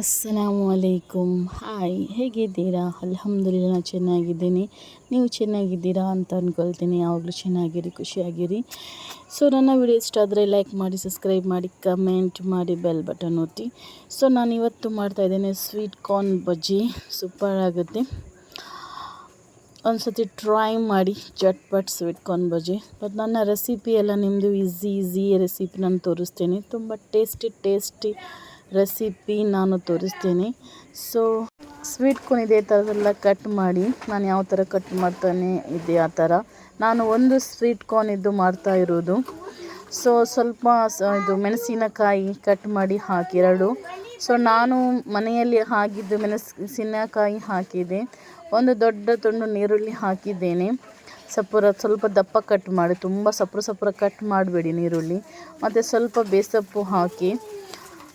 ಅಸ್ಸಲಾಮು ಅಲೈಕುಮ್. Hi, ಹೇಗಿದ್ದೀರಾ? ಅಲ್ಹಮ್ದುಲಿಲ್ಲ, ನಾನು ಚೆನ್ನಾಗಿದ್ದೀನಿ. ನೀವು ಚೆನ್ನಾಗಿದ್ದೀರಾ ಅಂತ ಅಂದ್ಕೊಳ್ತೀನಿ ಯಾವಾಗಲೂ ಚೆನ್ನಾಗಿರಿ, ಖುಷಿಯಾಗಿರಿ. ಸೊ, ನನ್ನ ವಿಡಿಯೋ ಇಷ್ಟ ಆದರೆ ಲೈಕ್ ಮಾಡಿ, ಸಬ್ಸ್ಕ್ರೈಬ್ ಮಾಡಿ, ಕಮೆಂಟ್ ಮಾಡಿ, ಬೆಲ್ ಬಟನ್ ಒತ್ತಿ. ಸೊ, ನಾನು ಇವತ್ತು ಮಾಡ್ತಾಯಿದ್ದೇನೆ ಸ್ವೀಟ್ ಕಾರ್ನ್ ಬಜ್ಜಿ. ಸೂಪರ್ ಆಗುತ್ತೆ. ಒಂದು ಸತಿ ಟ್ರೈ ಮಾಡಿ ಚಟ್ಪಟ್ ಸ್ವೀಟ್ ಕಾರ್ನ್ ಬಜ್ಜಿ. ಬಟ್ ನನ್ನ ರೆಸಿಪಿ ಎಲ್ಲ ನಿಮ್ಮದು ಈಸಿ ಈಸಿ ರೆಸಿಪಿ ನಾನು ತೋರಿಸ್ತೇನೆ. ತುಂಬ ಟೇಸ್ಟಿ ಟೇಸ್ಟಿ ರೆಸಿಪಿ ನಾನು ತೋರಿಸ್ತೀನಿ. ಸೊ ಸ್ವೀಟ್ ಕೋನ್ ಇದೇ ಥರದೆಲ್ಲ ಕಟ್ ಮಾಡಿ, ನಾನು ಯಾವ ಥರ ಕಟ್ ಮಾಡ್ತಾನೆ ಇದೆ ಆ ಥರ ನಾನು ಒಂದು ಸ್ವೀಟ್ ಕಾರ್ನ್ ಇದ್ದು ಮಾಡ್ತಾ ಇರೋದು. ಸೊ ಸ್ವಲ್ಪ ಇದು ಮೆಣಸಿನಕಾಯಿ ಕಟ್ ಮಾಡಿ ಹಾಕಿ, ಎರಡು. ಸೊ ನಾನು ಮನೆಯಲ್ಲಿ ಹಾಕಿದ್ದು ಮೆಣಸಿನಕಾಯಿ ಹಾಕಿದೆ. ಒಂದು ದೊಡ್ಡ ತುಂಡು ನೀರುಳ್ಳಿ ಹಾಕಿದ್ದೇನೆ. ಸಪುರ ಸ್ವಲ್ಪ ದಪ್ಪ ಕಟ್ ಮಾಡಿ, ತುಂಬ ಸಪುರ ಸಪುರ ಕಟ್ ಮಾಡಬೇಡಿ ನೀರುಳ್ಳಿ. ಮತ್ತು ಸ್ವಲ್ಪ ಬೇಸಪ್ಪು ಹಾಕಿ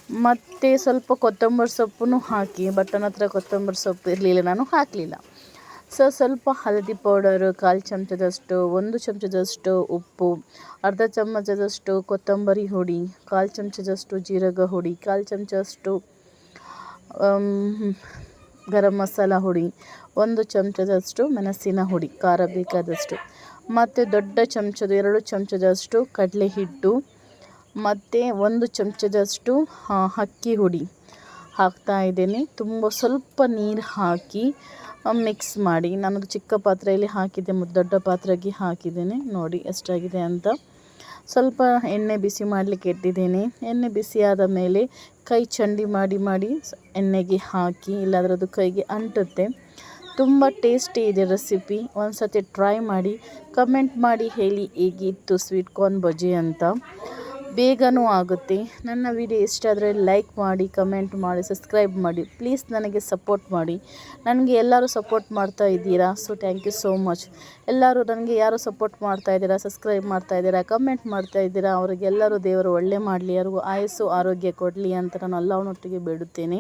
ಮತ್ತು ಸ್ವಲ್ಪ ಕೊತ್ತಂಬರಿ ಸೊಪ್ಪು ಹಾಕಿ ಬಟನ್ ಹತ್ರ ಕೊತ್ತಂಬರಿ ಸೊಪ್ಪು ಇರಲಿಲ್ಲ, ನಾನು ಹಾಕಲಿಲ್ಲ. ಸೊ, ಸ್ವಲ್ಪ ಹಳದಿ ಪೌಡರು ಕಾಲು ಚಮಚದಷ್ಟು, ಒಂದು ಚಮಚದಷ್ಟು ಉಪ್ಪು, ಅರ್ಧ ಚಮಚದಷ್ಟು ಕೊತ್ತಂಬರಿ ಹುಡಿ, ಕಾಲು ಚಮಚದಷ್ಟು ಜೀರಗ ಹುಡಿ, ಕಾಲು ಚಮಚದಷ್ಟು ಗರಂ ಮಸಾಲ ಹುಡಿ, ಒಂದು ಚಮಚದಷ್ಟು ಮೆಣಸಿನ ಹುಡಿ, ಖಾರ ಬೇಕಾದಷ್ಟು, ಮತ್ತು ದೊಡ್ಡ ಚಮಚದ, ಎರಡು ಚಮಚದಷ್ಟು ಕಡಲೆ ಹಿಟ್ಟು ಮತ್ತು ಒಂದು ಚಮಚದಷ್ಟು ಅಕ್ಕಿ ಹುಡಿ ಹಾಕ್ತಾ ಇದ್ದೇನೆ. ತುಂಬ ಸ್ವಲ್ಪ ನೀರು ಹಾಕಿ ಮಿಕ್ಸ್ ಮಾಡಿ. ನಾನು ಚಿಕ್ಕ ಪಾತ್ರೆಯಲ್ಲಿ ಹಾಕಿದ್ದೆ ದೊಡ್ಡ ಪಾತ್ರೆಗೆ ಹಾಕಿದ್ದೇನೆ. ನೋಡಿ, ಎಷ್ಟಾಗಿದೆ ಅಂತ. ಸ್ವಲ್ಪ ಎಣ್ಣೆ ಬಿಸಿ ಮಾಡಲಿಕ್ಕೆ ಇಟ್ಟಿದ್ದೇನೆ. ಎಣ್ಣೆ ಬಿಸಿಯಾದ ಮೇಲೆ ಕೈ ಚಂಡಿ ಮಾಡಿ ಮಾಡಿ ಎಣ್ಣೆಗೆ ಹಾಕಿ, ಇಲ್ಲಾಂದ್ರೆ ಅದು ಕೈಗೆ ಅಂಟುತ್ತೆ. ತುಂಬ ಟೇಸ್ಟಿ ಇದೆ ರೆಸಿಪಿ. ಒಂದು ಸತಿ ಟ್ರೈ ಮಾಡಿ, ಕಮೆಂಟ್ ಮಾಡಿ ಹೇಳಿ, ಹೇಗಿತ್ತು ಸ್ವೀಟ್ ಕಾರ್ನ್ ಬಜ್ಜಿ ಅಂತ. ಬೇಗನೂ ಆಗುತ್ತೆ. ನನ್ನ ವಿಡಿಯೋ ಇಷ್ಟ ಆದರೆ ಲೈಕ್ ಮಾಡಿ ಕಮೆಂಟ್ ಮಾಡಿ ಸಬ್ಸ್ಕ್ರೈಬ್ ಮಾಡಿ. ಪ್ಲೀಸ್ ನನಗೆ ಸಪೋರ್ಟ್ ಮಾಡಿ. ನನಗೆ ಎಲ್ಲರೂ ಸಪೋರ್ಟ್ ಮಾಡ್ತಾ ಇದ್ದೀರಾ? So thank you so much ಎಲ್ಲರೂ ನನಗೆ ಯಾರು ಸಪೋರ್ಟ್ ಮಾಡ್ತಾ ಇದ್ದೀರಾ? ಸಬ್ಸ್ಕ್ರೈಬ್ ಮಾಡ್ತಾ ಇದ್ದೀರಾ? ಕಮೆಂಟ್ ಮಾಡ್ತಾ ಇದ್ದೀರಾ? ಅವರಿಗೆಲ್ಲರೂ ದೇವರು ಒಳ್ಳೆ ಮಾಡಲಿ ಯಾರಿಗೂ ಆಯಸ್ಸು, ಆರೋಗ್ಯ ಕೊಡಲಿ ಅಂತ ನಾನು ಎಲ್ಲವನ್ನೊಟ್ಟಿಗೆ ಬೇಡುತ್ತೇನೆ.